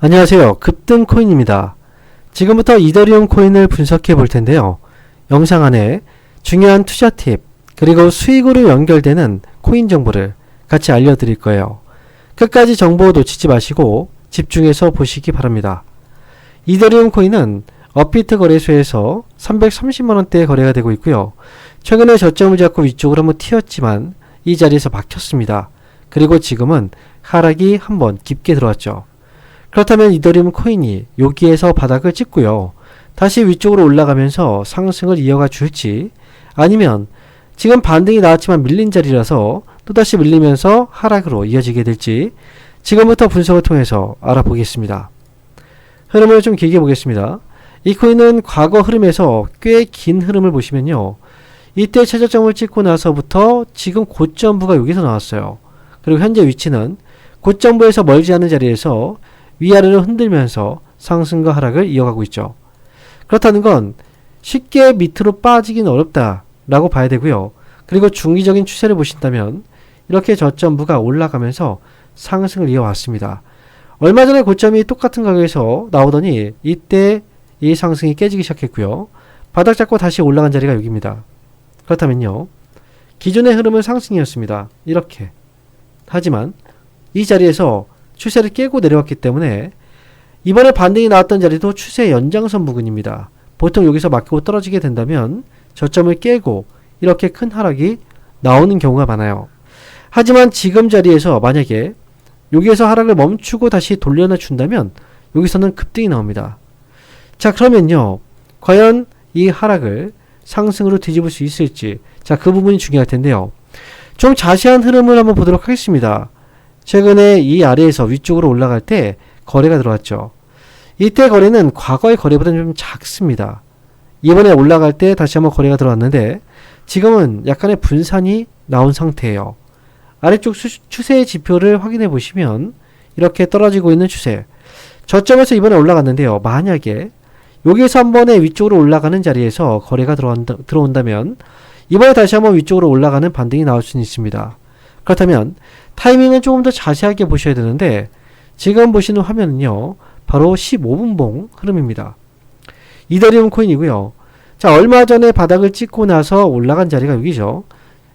안녕하세요. 급등 코인입니다. 지금부터 이더리움 코인을 분석해 볼 텐데요. 영상 안에 중요한 투자 팁, 그리고 수익으로 연결되는 코인 정보를 같이 알려드릴 거예요. 끝까지 정보 놓치지 마시고 집중해서 보시기 바랍니다. 이더리움 코인은 업비트 거래소에서 330만원대에 거래가 되고 있고요. 최근에 저점을 잡고 위쪽으로 한번 튀었지만 이 자리에서 막혔습니다. 그리고 지금은 하락이 한번 깊게 들어왔죠. 그렇다면 이더리움 코인이 여기에서 바닥을 찍고요. 다시 위쪽으로 올라가면서 상승을 이어가 줄지 아니면 지금 반등이 나왔지만 밀린 자리라서 또다시 밀리면서 하락으로 이어지게 될지 지금부터 분석을 통해서 알아보겠습니다. 흐름을 좀 길게 보겠습니다. 이 코인은 과거 흐름에서 꽤 긴 흐름을 보시면요. 이때 최저점을 찍고 나서부터 지금 고점부가 여기서 나왔어요. 그리고 현재 위치는 고점부에서 멀지 않은 자리에서 위아래로 흔들면서 상승과 하락을 이어가고 있죠. 그렇다는 건 쉽게 밑으로 빠지긴 어렵다라고 봐야 되고요. 그리고 중기적인 추세를 보신다면 이렇게 저점부가 올라가면서 상승을 이어왔습니다. 얼마 전에 고점이 똑같은 가격에서 나오더니 이때 이 상승이 깨지기 시작했고요. 바닥 잡고 다시 올라간 자리가 여기입니다. 그렇다면요. 기존의 흐름은 상승이었습니다. 이렇게. 하지만 이 자리에서 추세를 깨고 내려왔기 때문에 이번에 반등이 나왔던 자리도 추세 연장선 부근입니다. 보통 여기서 막히고 떨어지게 된다면 저점을 깨고 이렇게 큰 하락이 나오는 경우가 많아요. 하지만 지금 자리에서 만약에 여기에서 하락을 멈추고 다시 돌려놔 준다면 여기서는 급등이 나옵니다. 자 그러면요 과연 이 하락을 상승으로 뒤집을 수 있을지 자 그 부분이 중요할 텐데요. 좀 자세한 흐름을 한번 보도록 하겠습니다. 최근에 이 아래에서 위쪽으로 올라갈 때 거래가 들어왔죠. 이때 거래는 과거의 거래보다는 좀 작습니다. 이번에 올라갈 때 다시 한번 거래가 들어왔는데 지금은 약간의 분산이 나온 상태예요. 아래쪽 수, 추세 지표를 확인해 보시면 이렇게 떨어지고 있는 추세. 저점에서 이번에 올라갔는데요. 만약에 여기에서 한 번에 위쪽으로 올라가는 자리에서 거래가 들어온다, 들어온다면 이번에 다시 한번 위쪽으로 올라가는 반등이 나올 수는 있습니다. 그렇다면 타이밍은 조금 더 자세하게 보셔야 되는데 지금 보시는 화면은요. 바로 15분봉 흐름입니다. 이더리움 코인이고요. 자, 얼마 전에 바닥을 찍고 나서 올라간 자리가 여기죠.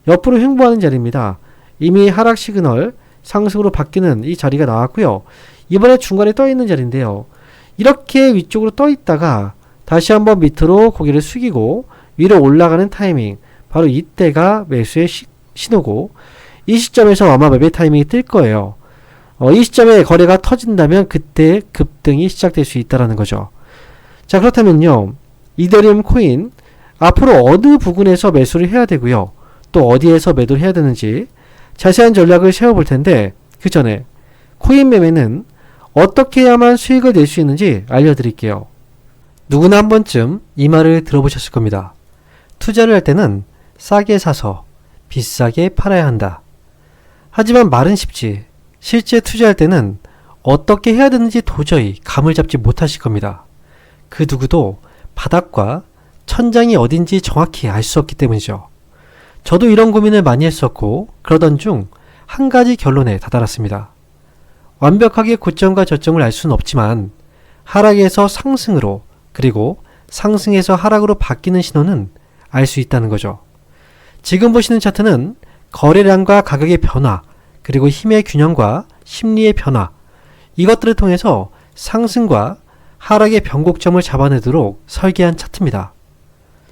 옆으로 횡보하는 자리입니다. 이미 하락 시그널 상승으로 바뀌는 이 자리가 나왔고요. 이번에 중간에 떠 있는 자리인데요. 이렇게 위쪽으로 떠 있다가 다시 한번 밑으로 고개를 숙이고 위로 올라가는 타이밍 바로 이때가 매수의 시, 신호고 이 시점에서 아마 매매 타이밍이 뜰 거예요. 어, 이 시점에 거래가 터진다면 그때 급등이 시작될 수 있다라는 거죠. 자 그렇다면요 이더리움 코인 앞으로 어느 부분에서 매수를 해야 되고요 또 어디에서 매도를 해야 되는지 자세한 전략을 세워볼 텐데 그 전에 코인 매매는 어떻게 해야만 수익을 낼 수 있는지 알려드릴게요. 누구나 한 번쯤 이 말을 들어보셨을 겁니다. 투자를 할 때는 싸게 사서 비싸게 팔아야 한다. 하지만 말은 쉽지 실제 투자할 때는 어떻게 해야 되는지 도저히 감을 잡지 못하실 겁니다. 그 누구도 바닥과 천장이 어딘지 정확히 알 수 없기 때문이죠. 저도 이런 고민을 많이 했었고 그러던 중 한 가지 결론에 다다랐습니다. 완벽하게 고점과 저점을 알 수는 없지만 하락에서 상승으로 그리고 상승에서 하락으로 바뀌는 신호는 알 수 있다는 거죠. 지금 보시는 차트는 거래량과 가격의 변화 그리고 힘의 균형과 심리의 변화 이것들을 통해서 상승과 하락의 변곡점을 잡아내도록 설계한 차트입니다.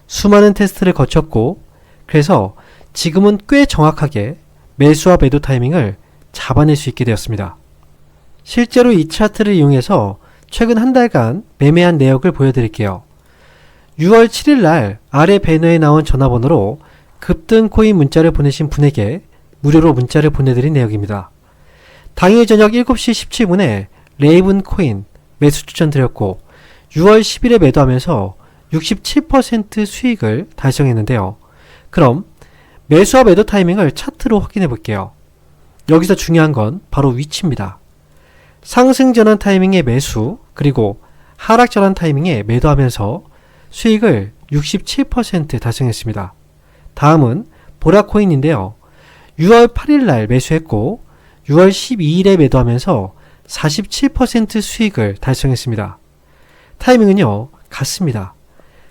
수많은 테스트를 거쳤고 그래서 지금은 꽤 정확하게 매수와 매도 타이밍을 잡아낼 수 있게 되었습니다. 실제로 이 차트를 이용해서 최근 한 달간 매매한 내역을 보여드릴게요. 6월 7일 날 아래 배너에 나온 전화번호로 급등 코인 문자를 보내신 분에게 무료로 문자를 보내드린 내역입니다. 당일 저녁 7시 17분에 레이븐 코인 매수 추천드렸고 6월 10일에 매도하면서 67% 수익을 달성했는데요. 그럼 매수와 매도 타이밍을 차트로 확인해 볼게요. 여기서 중요한 건 바로 위치입니다. 상승 전환 타이밍에 매수, 그리고 하락 전환 타이밍에 매도하면서 수익을 67% 달성했습니다. 다음은 보라코인인데요. 6월 8일 날 매수했고 6월 12일에 매도하면서 47% 수익을 달성했습니다. 타이밍은요, 같습니다.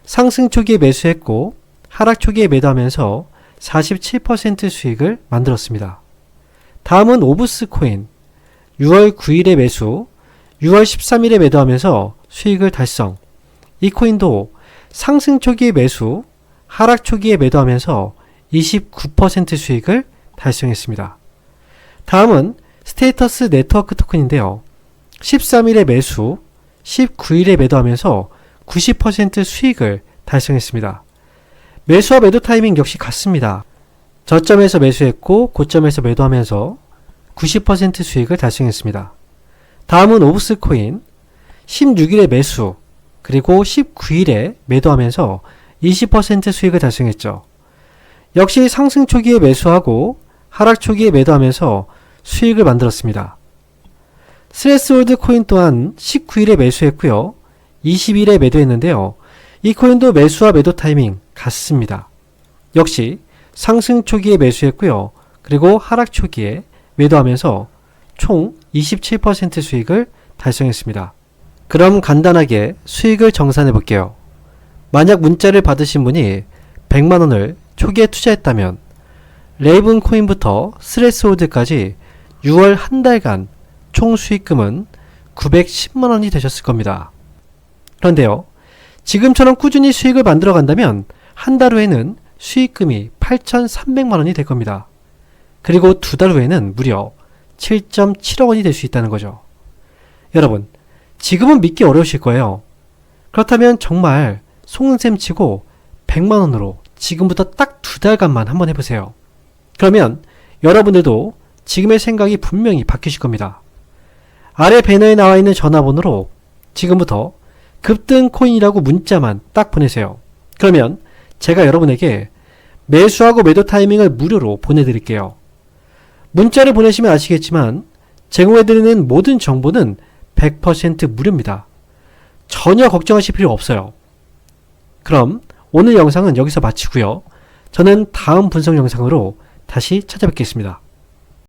상승 초기에 매수했고, 하락 초기에 매도하면서 47% 수익을 만들었습니다. 다음은 오브스 코인. 6월 9일에 매수, 6월 13일에 매도하면서 수익을 달성. 이 코인도 상승 초기에 매수, 하락 초기에 매도하면서 29% 수익을 달성했습니다. 다음은 스테이터스 네트워크 토큰인데요. 13일에 매수, 19일에 매도하면서 90% 수익을 달성했습니다. 매수와 매도 타이밍 역시 같습니다. 저점에서 매수했고 고점에서 매도하면서 90% 수익을 달성했습니다. 다음은 오브스 코인 16일에 매수 그리고 19일에 매도하면서 20% 수익을 달성했죠. 역시 상승 초기에 매수하고 하락 초기에 매도하면서 수익을 만들었습니다. 스레스홀드 코인 또한 19일에 매수했고요. 20일에 매도했는데요. 이 코인도 매수와 매도 타이밍 같습니다. 역시 상승 초기에 매수했고요. 그리고 하락 초기에 매도하면서 총 27% 수익을 달성했습니다. 그럼 간단하게 수익을 정산해 볼게요. 만약 문자를 받으신 분이 100만 원을 초기에 투자했다면 레이븐 코인부터 스레스홀드까지 6월 한 달간 총 수익금은 910만 원이 되셨을 겁니다. 그런데요, 지금처럼 꾸준히 수익을 만들어 간다면 한 달 후에는 수익금이 8,300만 원이 될 겁니다. 그리고 두 달 후에는 무려 7.7억 원이 될 수 있다는 거죠. 여러분, 지금은 믿기 어려우실 거예요. 그렇다면 정말 속는 셈 치고 100만원으로 지금부터 딱 두 달간만 한번 해보세요. 그러면 여러분들도 지금의 생각이 분명히 바뀌실 겁니다. 아래 배너에 나와 있는 전화번호로 지금부터 급등 코인이라고 문자만 딱 보내세요. 그러면 제가 여러분에게 매수하고 매도 타이밍을 무료로 보내드릴게요. 문자를 보내시면 아시겠지만 제공해드리는 모든 정보는 100% 무료입니다. 전혀 걱정하실 필요 없어요. 그럼 오늘 영상은 여기서 마치고요. 저는 다음 분석 영상으로 다시 찾아뵙겠습니다.